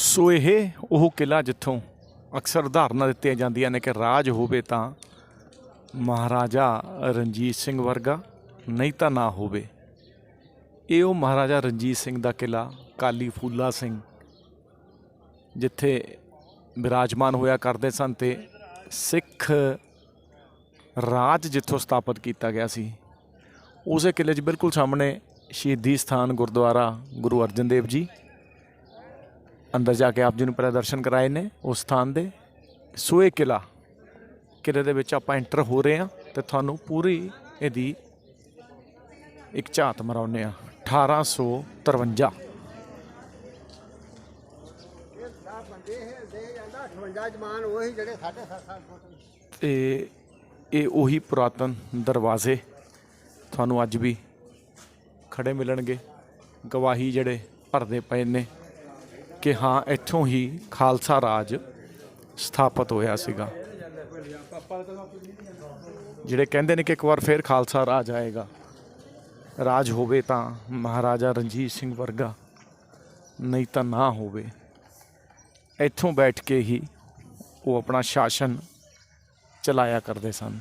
ਸੋ ਇਹ ਉਹ ਕਿਲਾ ਜਿੱਥੋਂ ਅਕਸਰ ਉਦਾਹਰਨਾਂ ਦਿੱਤੀਆਂ ਜਾਂਦੀਆਂ ਨੇ ਕਿ ਰਾਜ ਹੋਵੇ ਤਾਂ ਮਹਾਰਾਜਾ ਰਣਜੀਤ ਸਿੰਘ ਵਰਗਾ, ਨਹੀਂ ਤਾਂ ਨਾ ਹੋਵੇ। ਇਹ ਉਹ ਮਹਾਰਾਜਾ ਰਣਜੀਤ ਸਿੰਘ ਦਾ ਕਿਲਾ ਕਾਲੀ ਫੂਲਾ ਸਿੰਘ, ਜਿੱਥੇ ਬਿਰਾਜਮਾਨ ਹੋਇਆ ਕਰਦੇ ਸਨ ਤੇ ਸਿੱਖ ਰਾਜ ਜਿੱਥੋਂ ਸਥਾਪਿਤ ਕੀਤਾ ਗਿਆ ਸੀ। ਉਸੇ ਕਿਲੇ 'ਚ ਬਿਲਕੁਲ ਸਾਹਮਣੇ ਸ਼ਹੀਦੀ ਸਥਾਨ ਗੁਰਦੁਆਰਾ ਗੁਰੂ ਅਰਜਨ ਦੇਵ ਜੀ। ਅੰਦਰ ਜਾ ਕੇ ਆਪ ਜੀ ਨੂੰ ਪਹਿਲਾਂ ਦਰਸ਼ਨ ਕਰਾਏ ਨੇ ਉਸ ਸਥਾਨ ਦੇ। ਸੋ ਇਹ ਕਿਲਾ। ਕਿਲੇ ਦੇ ਵਿੱਚ ਆਪਾਂ ਐਂਟਰ ਹੋ ਰਹੇ ਹਾਂ ਤੇ ਤੁਹਾਨੂੰ ਪੂਰੀ ਇਹਦੀ ਇੱਕ ਝਾਤ ਮਰਾਉਨੇ ਆ 1853 ਬੰਦੇ ਦੇ ਜਾਂਦਾ 58 ਜਮਾਨ ਉਹੀ ਜਿਹੜੇ 7.5 ਫੁੱਟ ਤੇ ਇਹ ਉਹੀ ਪੁਰਾਤਨ ਦਰਵਾਜ਼ੇ ਤੁਹਾਨੂੰ ਅੱਜ ਵੀ ਖੜੇ ਮਿਲਣਗੇ। ਗਵਾਹੀ ਜਿਹੜੇ ਭਰਦੇ ਪਏ ਨੇ। ਕਿ ਹਾਂ, ਇੱਥੋਂ ਹੀ ਖਾਲਸਾ ਰਾਜ ਸਥਾਪਿਤ ਹੋਇਆ ਸੀਗਾ। ਜਿਹੜੇ ਕਹਿੰਦੇ ਨੇ ਕਿ ਇੱਕ ਵਾਰ ਫੇਰ ਖਾਲਸਾ ਰਾਜ ਆਏਗਾ, ਰਾਜ ਹੋਵੇ ਤਾਂ ਮਹਾਰਾਜਾ ਰਣਜੀਤ ਸਿੰਘ ਵਰਗਾ, ਨਹੀਂ ਤਾਂ ਨਾ ਹੋਵੇ। ਇੱਥੋਂ ਬੈਠ ਕੇ ਹੀ ਉਹ ਆਪਣਾ ਸ਼ਾਸਨ ਚਲਾਇਆ ਕਰਦੇ ਸਨ।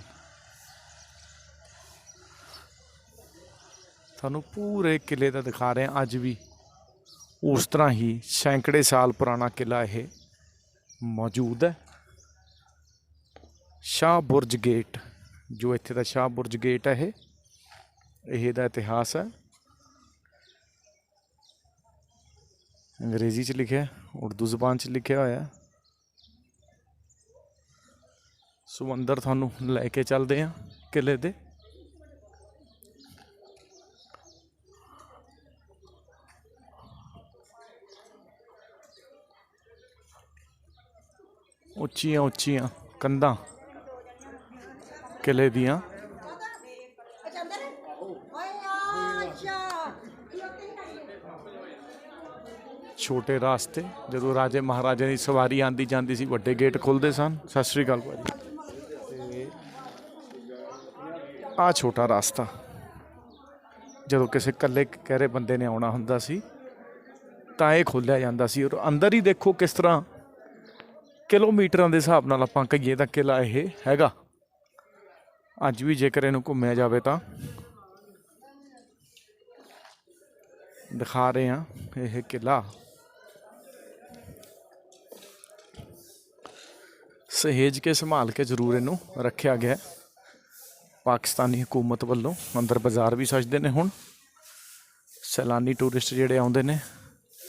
ਤੁਹਾਨੂੰ ਪੂਰੇ ਕਿਲੇ ਦਾ ਦਿਖਾ ਰਹੇ ਹਾਂ ਅੱਜ ਵੀ ਉਸ ਤਰ੍ਹਾਂ ਹੀ ਸੈਂਕੜੇ ਸਾਲ ਪੁਰਾਣਾ ਕਿਲਾ ਇਹ ਮੌਜੂਦ ਹੈ। ਸ਼ਾਹ ਬੁਰਜ ਗੇਟ, ਜੋ ਇੱਥੇ ਦਾ ਸ਼ਾਹ ਬੁਰਜ ਗੇਟ ਹੈ ਇਹ ਇਹ ਦਾ ਇਤਿਹਾਸ ਹੈ। ਅੰਗਰੇਜ਼ੀ ਚ ਲਿਖਿਆ, ਉਰਦੂ ਜ਼ੁਬਾਨ ਚ ਲਿਖਿਆ ਹੋਇਆ ਹੈ। ਸੋ ਅੰਦਰ ਤੁਹਾਨੂੰ ਲੈ ਕੇ ਚੱਲਦੇ ਆ ਕਿਲੇ ਦੇ। ਉੱਚੀਆਂ ਉੱਚੀਆਂ ਕੰਧਾਂ ਕਿਲੇ ਦੀਆਂ। ਛੋਟੇ ਰਾਸਤੇ, ਜਦੋਂ ਰਾਜੇ ਮਹਾਰਾਜੇ ਦੀ ਸਵਾਰੀ ਆਂਦੀ ਜਾਂਦੀ ਸੀ, ਵੱਡੇ ਗੇਟ ਖੁੱਲਦੇ ਸਨ। ਸਤਿ ਸ੍ਰੀ ਅਕਾਲ ਭਾਜੀ। ਤੇ ਆ ਛੋਟਾ ਰਾਸਤਾ, ਜਦੋਂ ਕਿਸੇ ਇਕੱਲੇ ਕਹਿਰੇ ਬੰਦੇ ਨੇ ਆਉਣਾ ਹੁੰਦਾ ਸੀ, ਤਾਂ ਇਹ ਖੋਲਿਆ ਜਾਂਦਾ ਸੀ। ਔਰ ਅੰਦਰ ਹੀ ਦੇਖੋ ਕਿਸ ਤਰ੍ਹਾਂ ਕਿਲੋਮੀਟਰਾਂ ਦੇ ਹਿਸਾਬ ਨਾਲ ਆਪਾਂ ਕਹੀਏ ਤਾਂ ਕਿਲਾ ਇਹ ਹੈਗਾ। ਅੱਜ ਵੀ ਜੇਕਰ ਇਹਨੂੰ ਘੁੰਮਿਆ ਜਾਵੇ ਤਾਂ। ਦਿਖਾ ਰਹੇ ਹਾਂ ਇਹ ਕਿਲਾ। ਸਹੇਜ ਕੇ ਸੰਭਾਲ ਕੇ ਜ਼ਰੂਰ ਇਹਨੂੰ ਰੱਖਿਆ ਗਿਆ ਪਾਕਿਸਤਾਨੀ ਹਕੂਮਤ ਵੱਲੋਂ ਅੰਦਰ ਬਾਜ਼ਾਰ ਵੀ ਸਜਦੇ ਨੇ ਹੁਣ। ਸੈਲਾਨੀ ਟੂਰਿਸਟ ਜਿਹੜੇ ਆਉਂਦੇ ਨੇ